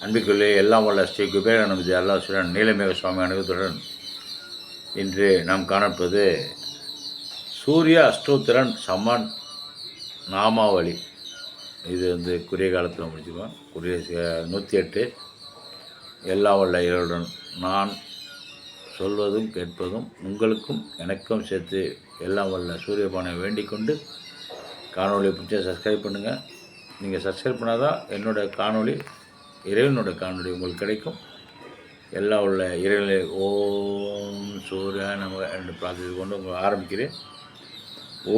அன்புக்குள்ளே எல்லாம் வல்ல ஸ்ரீ குபேரானந்தி அல்லாசுரன் நீலமேக சுவாமி அனுகத்துடன் இன்று நாம் காணப்பது சூரிய அஷ்டோத்திரன் சமன் நாமாவளி. இது வந்து குறுகிய காலத்தில் முடிச்சுக்கோம் குறுகிய நூற்றி எட்டு எல்லாம் வல்ல இறைவனுடன் நான் சொல்வதும் கேட்பதும் உங்களுக்கும் எனக்கும் சேர்த்து எல்லாம் வல்ல சூரியபானை வேண்டிக் கொண்டு காணொளி பிடிச்சா சப்ஸ்கிரைப் பண்ணுங்கள் நீங்கள் சப்ஸ்கிரைப் பண்ணால் தான் என்னோடய காணொளி இறைவனோட காணொலி உங்களுக்கு கிடைக்கும். எல்லாம் உள்ள இறைவனை ஓம் சூர்யா நம என்று பிரார்த்தித்து கொண்டு உங்களை ஆரம்பிக்கிறேன்.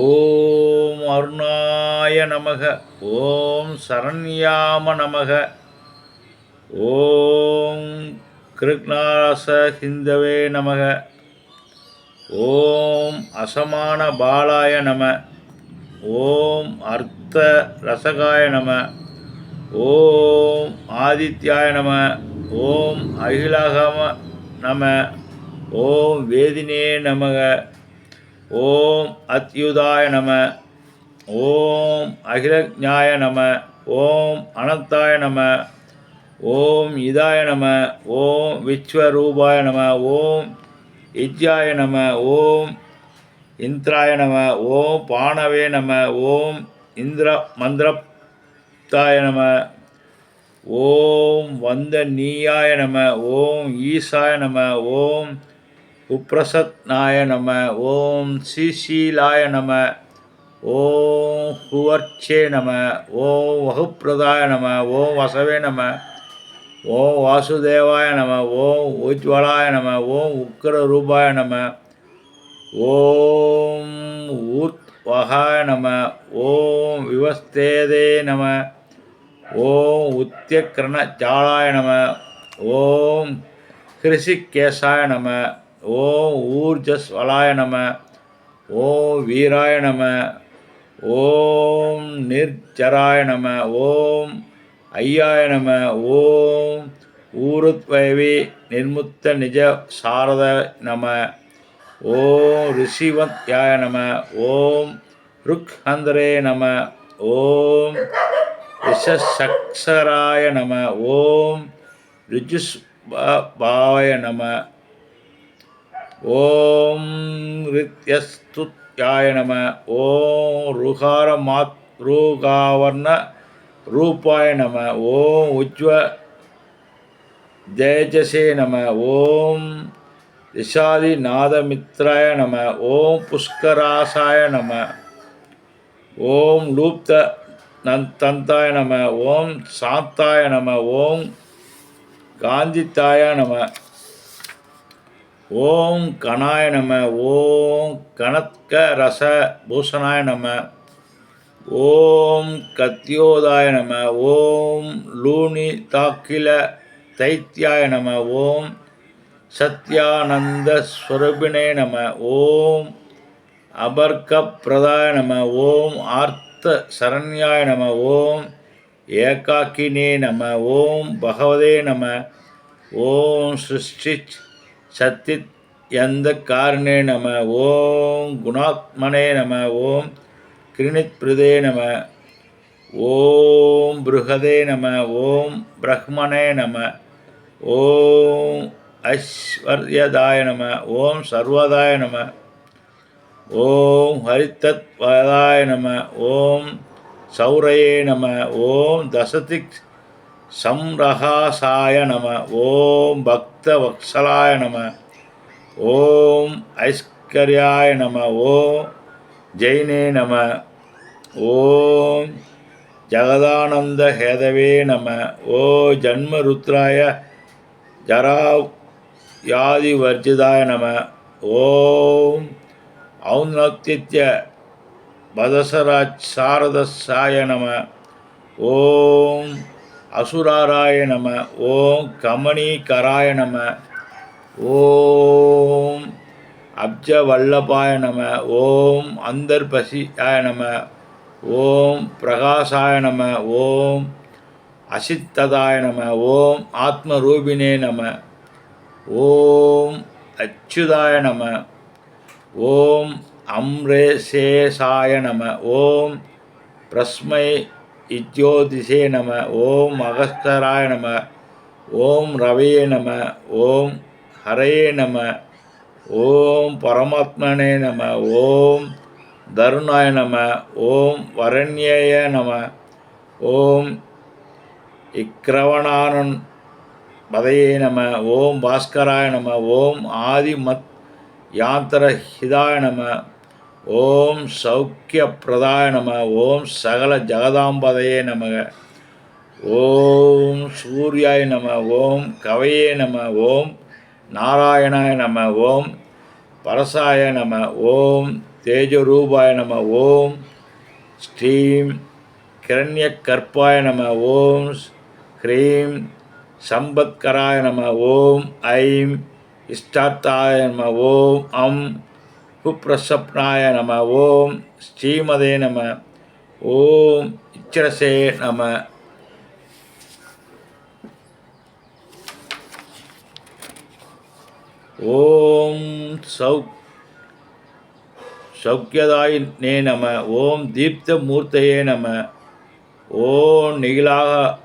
ஓம் அருணாய நமக ஓம் சரண்யாம நமக ஓம் கிருக்னாச ஹிந்தவே நமக ஓம் அசமான பாலாய நம ஓம் அர்த்த ரசகாய நம ஓம் ஆதித்யாய நம ஓம் அகிலாகம நம ஓம் வேதினே நமக ஓம் அத்யுதாய நம ஓம் அகிலஜாய நம ஓம் அனந்தாய நம ஓம் இதாய நம ஓம் விஸ்வரூபாய நம ஓம் இஜ்யாய நம ஓம் இந்திராய நம ஓம் பானவே நம ஓம் இந்திர மந்திரப்தாய நம ஓம் வந்த நீயாய நம ஓம் ஈசாய நம ஓம் உப்ரசத்னாய நம ஓம் ஸ்ரீசீலாய நம ஓம் ஹுவர்ச்சே நம ஓம் வகுப்பிரதாய நம ஓம் வசவே நம ஓம் வாசுதேவாய நம ஓம் உஜ்வலாய நம ஓம் உக்கர ரூபாய நம ஓம் ஊர்த்வகாய நம ஓம் விவஸ்தேதே நம ஓம் உத்தியக்கிரண ஜாலாய நம ஓம் ஹிருஷிகேசாய நம ஓம் ஊர்ஜஸ்வலாய நம ஓம் வீராய நம ஓம் நிர்ஜராய நம ஓம் ஐயாய நம ஓம் ஊருத்வயவி நிர்முத்த நிஜ சாரத நம ஓம் ரிஷிவத்யாய நம ஓம் ருக்ஹந்தரே நம ஓம் ரிஷசக்ஷராய நம ஓம் ரிஜுஸ் பாவாய நம ஓம் ரித்யஸ்துத்யாய நம ஓம் ருகார மாத் ரூகாவர்ண ரூபாய நம ஓம் உஜ்வ தேஜசே நம ஓம் ரிஷாதி நாதமித்ராய நம ஓம் புஷ்கராசாய நம ஓம் லூப்த நன் தந்தாய நம ஓம் சாத்தாய நம ஓம் காந்தித்தாய நம ஓம் கணாய நம ஓம் கணத்க ரச பூஷணாய நம ஓம் கத்யோதாய நம ஓம் லூனி தாக்கில தைத்தியாய நம ஓம் சத்யானந்த ஸ்வரூபிணே நம ஓம் அபர்க்க பிரதாய நம ஓம் ஆர்த்த சரண்யாய நம ஓம் ஏகாக்கினே நம ஓம் பகவதே நம. ஓம் சிருஷ்டி சத்தித் எந்த காரணே நம. ஓம் குணாத்மனே நம. ஓம் கிருணித் பிரதே நம. ஓம் பிருகதே நம. ஓம் பிரஹ்மணே நம. ஓம் ஐஸ்வர்யதாய நம. ஓம் சர்வதாய நம. ஓம் ஹரித்தத்வதாய நம ஓம் சௌரையே நம ஓம் தசதிக் சம்ரஹாசாய நம ஓம் பக்த வத்சலாய நம ஓம் ஐஸ்கர்யாய நம ஓம் ஜெயினே நம ஓம் ஜகதானந்த ஹேதவே நம ஓ ஜன்மருத்ராய ஜரா யாதி வர்ஜிதாய நம ஓம் ஔநத்தித்ய பதசராஜ் சாரதசாய நம ஓம் அசுராராய நம ஓம் கமணீகராய நம ஓம் அப்ஜ வல்லபாய நம ஓம் அந்தர்பசியாய நம ஓம் பிரகாசாய நம ஓம் அசித்ததாய நம ஓம் ஆத்மரூபிணே நம ஓம் அச்சுதாய நம ஓம் அம்ரே அம்ரேசேசாய நம ஓம் பிரஸ்மை இஜ்யோதிஷே நம ஓம் அகஸ்தராய நம ஓம் ரவையே நம ஓம் ஹரையே நம ஓம் பரமாத்மனே நம ஓம் தருணாய நம ஓம் வரண்யேய நம ஓம் இக்ரவணானன் பதையே நம ஓம் பாஸ்கராய நம ஓம் ஆதிமத் யாத்திர ஹிதாய நம ஓம் சௌக்கிய பிரதாய நம ஓம் சகல ஜகதாம்பதையே நமக. ஓம் சூர்யாய நம ஓம் கவையே நம ஓம் நாராயணாய நம ஓம் பரசாய நம ஓம் தேஜரூபாய நம ஓம் ஸ்ரீம் கிரண்ய கற்பாய நம ஓம் ஹ்ரீம் சம்பத்கராய நம ஓம் ஐம் இஷ்டார்த்தாய நம ஓம் அம் குப்ரசப்னாய நம ஓம் ஸ்ரீமதே நம. ஓம் இச்சரசே நம. ஓம் சௌக் சௌக்கியதாய் நே நம. ஓம் தீப்த மூர்த்தையே நம. ஓம் நிகிலாக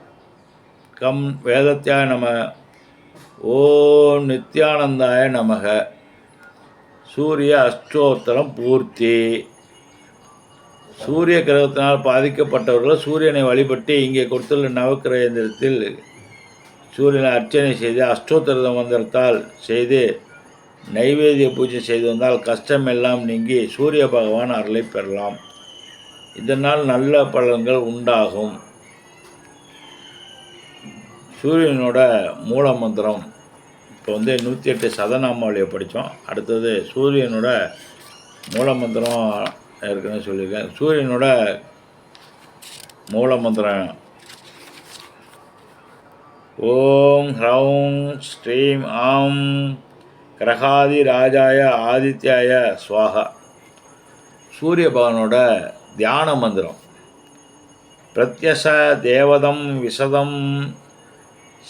கம் வேதத்தியாய நம. ஓம் நித்யானந்தாய நமக. சூரிய அஷ்டோத்தரம் பூர்த்தி. சூரிய கிரகத்தினால் பாதிக்கப்பட்டவர்கள் சூரியனை வழிபட்டு இங்கே கொடுத்துள்ள நவக்கிரக இயந்திரத்தில் சூரியனை அர்ச்சனை செய்து அஷ்டோத்தர மந்திரத்தால் செய்து நைவேத்திய பூஜை செய்து வந்தால் கஷ்டம் எல்லாம் நீங்கி சூரிய பகவான் அருளை பெறலாம். இதனால் நல்ல பலன்கள் உண்டாகும். சூரியனோட மூல மந்திரம் இப்போ வந்து நூற்றி எட்டு சதநாமாவளியை படித்தோம் அடுத்தது சூரியனோட மூல மந்திரம் ஏற்கனவே சொல்லியிருக்கேன் சூரியனோட மூல மந்திரம் ஓம் ஹ்ரௌம் ஸ்ரீம் ஆம் கிரகாதி ராஜாய ஆதித்யாய சுவாகா சூரிய பகவானோட தியான மந்திரம். பிரத்யச தேவதம் விசதம்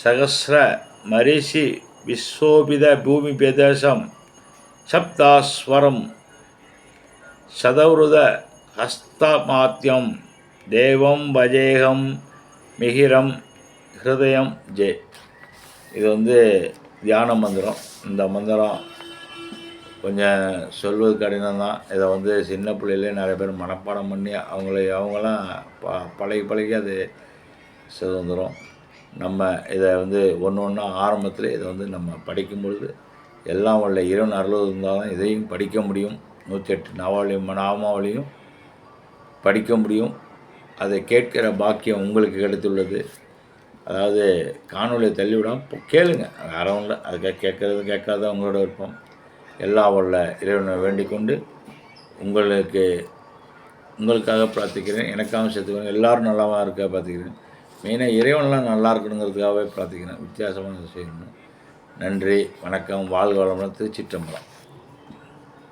சகசிர மரிஷி விஸ்வோபித பூமி பிரதேசம் சப்தாஸ்வரம் சதௌருத ஹஸ்தமாத்தியம் தேவம் பஜேகம் மிகிரம் ஹிருதயம் ஜே. இது வந்து தியான மந்திரம். இந்த மந்திரம் கொஞ்சம் சொல்வது கடினம் தான். இதை வந்து சின்ன பிள்ளையிலே நிறைய பேர் மனப்பாடம் பண்ணி அவங்கள அவங்களாம் ப பழகி பழகி அது சுதந்திரம். நம்ம இதை வந்து ஒன்று ஒன்றா ஆரம்பத்தில் இதை வந்து நம்ம படிக்கும் பொழுது எல்லாம் உள்ள இரவு அருள் இருந்தால் தான் இதையும் படிக்க முடியும். நூற்றி எட்டு நாவாவளியும் நாமாவளியும் படிக்க முடியும். அதை கேட்கிற பாக்கியம் உங்களுக்கு கிடைத்துள்ளது. அதாவது காணொலியை தள்ளிவிடாமல் கேளுங்க. வேற ஒன்றும் இல்லை. அதுக்காக கேட்குறது கேட்காத உங்களோட விருப்பம். எல்லா உள்ள இறைவனை வேண்டிக் கொண்டு உங்களுக்கு உங்களுக்காக பிரார்த்திக்கிறேன். எனக்காகவும் சேர்த்துக்கிறேன் எல்லோரும் நல்லாவாக இருக்க பார்த்துக்கிறேன். மெயினாக இறைவன்லாம் நல்லா இருக்கணுங்கிறதுக்காகவே பிரார்த்திக்கிறேன். வித்தியாசமாக செய்யணும் நன்றி வணக்கம் வாழ்க வளமுடன் திருச்சிற்றம்பலம்.